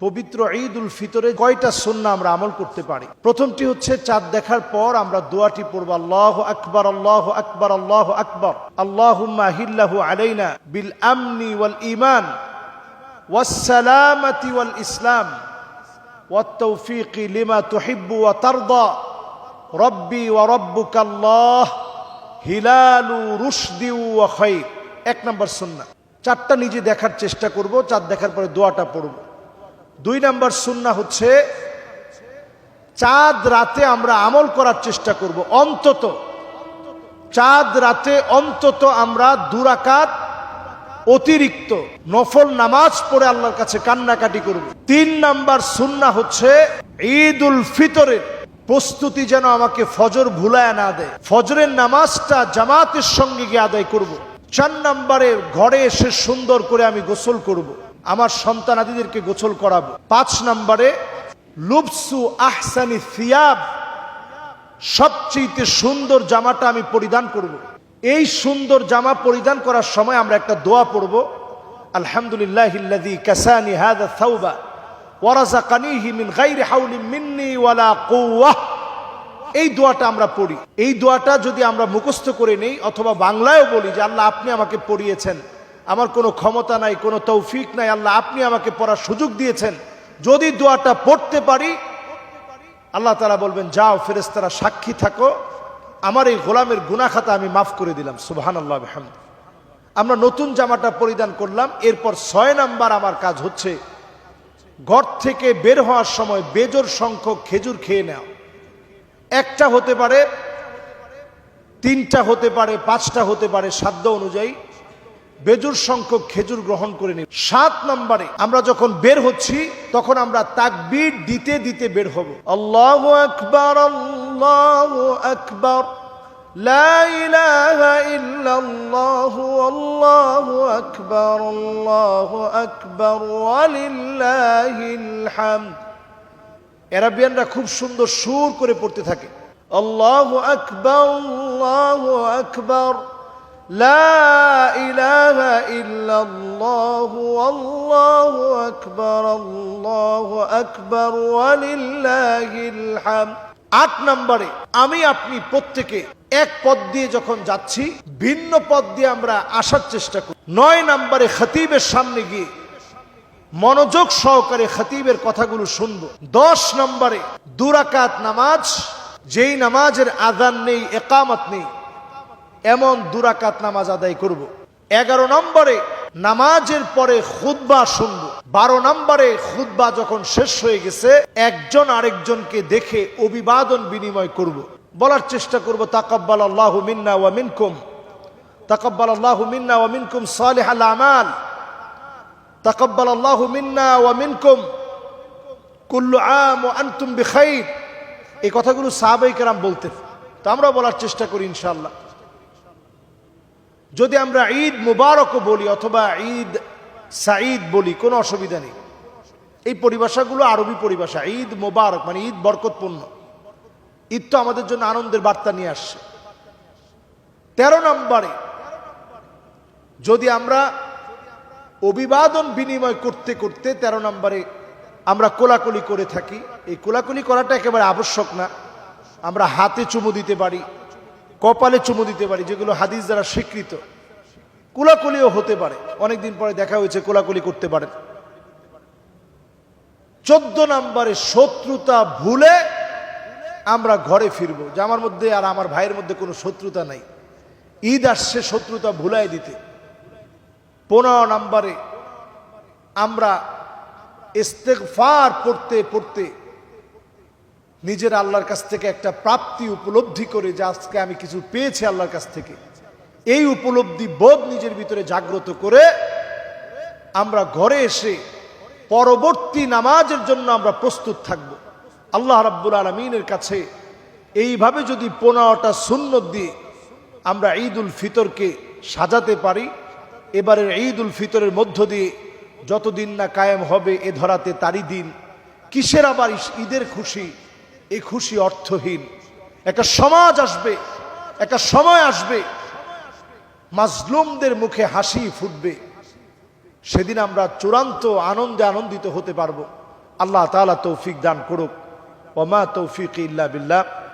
পবিত্র ঈদ উল ফিতরে কয়টা সুন্না আমরা আমল করতে পারি প্রথমটি হচ্ছে চাঁদ দেখার পর আমরা দোয়াটি পড়ব আল্লাহ আকবর আল্লাহ আকবর আল্লাহ আকবর আল্লাহুম্মা হিল্লাহু আলাইনা বিল আমনি ওয়াল ইমান ওয়াসসালামাতি ওয়াল ইসলাম والتوفيق لما تحب وترضى ربي وربك الله হিলালু রুশদি ও খৈর এক নম্বর সুন্না চারটা নিজে দেখার চেষ্টা করব চাঁদ দেখার পরে দোয়াটা পড়ব দুই নম্বর সুন্না হচ্ছে, চাঁদ রাতে আমরা আমল করার চেষ্টা করব, অন্তত চাঁদ রাতে অন্তত আমরা দুরাকাত অতিরিক্ত নফল নামাজ পড়ে আল্লাহর কাছে কান্নাকাটি করব তিন নাম্বার সুন্না হচ্ছে ঈদ উল ফিতরের প্রস্তুতি যেন আমাকে ফজর ভুলায় না দেয় ফজরের নামাজটা জামাতের সঙ্গে গিয়ে আদায় করব। চার নাম্বারে ঘরে এসে সুন্দর করে আমি গোসল করব। আমার সন্তানাদিদেরকে গোসল করাবো। পাঁচ নম্বরে লুপসু আহসানি ফিয়াব সবচেয়ে সুন্দর জামাটা আমি পরিধান করব। এই সুন্দর জামা পরিধান করার সময় আমরা একটা দোয়া পড়ব, আলহামদুলিল্লাহ কাসানি হাদা থাউবা ওয়ারাজাকানিহি মিন এই দোয়াটা আমরা পড়ি। এই দোয়াটা যদি আমরা মুখস্থ করে নেই, অথবা বাংলায়ও বলি যে, আল্লাহ, আপনি আমাকে পড়িয়েছেন। আমার কোনো ক্ষমতা নাই, কোনো তৌফিক নাই, আল্লাহ আপনি আমাকে পড়ার সুযোগ দিয়েছেন। যদি দোয়াটা পড়তে পারি, আল্লাহ তালা বলবেন, যাও ফেরেস্তারা সাক্ষী থাকো। আমার এই গোলামের গুনাখাতা আমি মাফ করে দিলাম। সুবাহান আল্লাহ হামদ আমরা নতুন জামাটা পরিধান করলাম, এরপর ছয় নাম্বার আমার কাজ হচ্ছে, ঘর থেকে বের হওয়ার সময় বেজোর সংখ্যক খেজুর খেয়ে নেওয়া। একটা হতে পারে, তিনটা হতে পারে, পাঁচটা হতে পারে, সাধ্য অনুযায়ী বেজুর সংখ্যক খেজুর গ্রহণ করে নিব। সাত নম্বরে আমরা যখন বের হচ্ছি তখন আমরা তাকবির দিতে দিতে বের হব। আল্লাহ আকবর আল্লাহ আকবর। আকবর খুব সুন্দর সুর করে পড়তে থাকে। আল্লাহ আকবর আল্লাহ আকবর। لا إله إلا الله والله أكبر الله أكبر ولله الحمد আট নম্বরে আমি আপনি প্রত্যেকে এক পদ দিয়ে যখন যাচ্ছি ভিন্ন পদ দিয়ে আমরা আসার চেষ্টা করি নয় নম্বরে খতিবের সামনে গিয়ে মনোযোগ সহকারে খতিবের কথাগুলো শুনবো দশ নম্বরে দুরাকাত নামাজ যেই নামাজের আদান নেই একামত নেই এমন দুরাকাত নামাজ আদায় করব। এগারো নম্বরে নামাজের পরে খুদ্া শুনব। বারো নম্বরে খুদ্া যখন শেষ হয়ে গেছে, একজন আরেকজনকে দেখে অভিবাদন বিনিময় করব। বলার চেষ্টা করব তাকব্বাল আল্লাহ মিন্না ওয়া মিনকুম। তাকব্বাল আল্লাহ মিন্না ওয়া মিনকুম সালেহ আমাল। তাকব্বাল আল্লাহ মিন্না ওয়া মিনকুম। কুল্লু আম ও আনতুম বিখাইর। এই কথাগুলো সাহাবাই কেরাম বলতেন। তো আমরা বলার চেষ্টা করি ইনশাআল্লাহ। যদি আমরা ঈদ মুবারকও বলি অথবা ঈদ সাঈদ বলি, কোনো অসুবিধা নেই। এই পরিভাষাগুলো আরবি পরিভাষা, ঈদ মোবারক মানে ঈদ বরকতপূর্ণ। ঈদ তো আমাদের জন্য আনন্দের বার্তা নিয়ে আসছে। তেরো নম্বরে, যদি আমরা অভিবাদন বিনিময় করতে করতে তেরো নম্বরে আমরা কোলাকুলি করে থাকি, এই কোলাকুলি করাটা একেবারে আবশ্যক না। আমরা হাতে চুমু দিতে পারি কপালে চুমু দিতে পারি, যেগুলো হাদিস দ্বারা স্বীকৃত। কোলাকুলিও হতে পারে। অনেকদিন পরে দেখা হয়েছে, কোলাকুলি করতে পারেন। চোদ্দ নাম্বারে শত্রুতা ভুলে আমরা ঘরে ফিরবো। যে আমার মধ্যে আর আমার ভাইয়ের মধ্যে কোনো শত্রুতা নাই। ঈদ আসছে, শত্রুতা ভুলাই দিতে। পনেরো নাম্বারে আমরা ইস্তেকফার পড়তে পড়তে নিজের আল্লাহর কাছ থেকে একটা প্রাপ্তি উপলব্ধি করে যে আজকে আমি কিছু পেয়েছি আল্লাহর কাছ থেকে। এই উপলব্ধি বোধ নিজের ভিতরে জাগ্রত করে আমরা ঘরে এসে পরবর্তী নামাজের জন্য আমরা প্রস্তুত থাকব। আল্লাহ রাব্বুল আলমিনের কাছে এইভাবে যদি পনেরোটা সুন্নত দিয়ে আমরা ঈদ উল ফিতরকে সাজাতে পারি, এবারের ঈদ উল ফিতরের মধ্য দিয়ে যতদিন না কায়েম হবে এ ধরাতে তারই দিন। কিসের আবার ঈদের খুশি? এই খুশি অর্থহীন। একটা সমাজ আসবে, একটা সময় আসবে, মাজলুমদের মুখে হাসি ফুটবে। সেদিন আমরা চূড়ান্ত আনন্দে আনন্দিত হতে পারব। আল্লাহ তালা তৌফিক দান করুক। ওমা তৌফিক ইল্লা বিল্লাহ।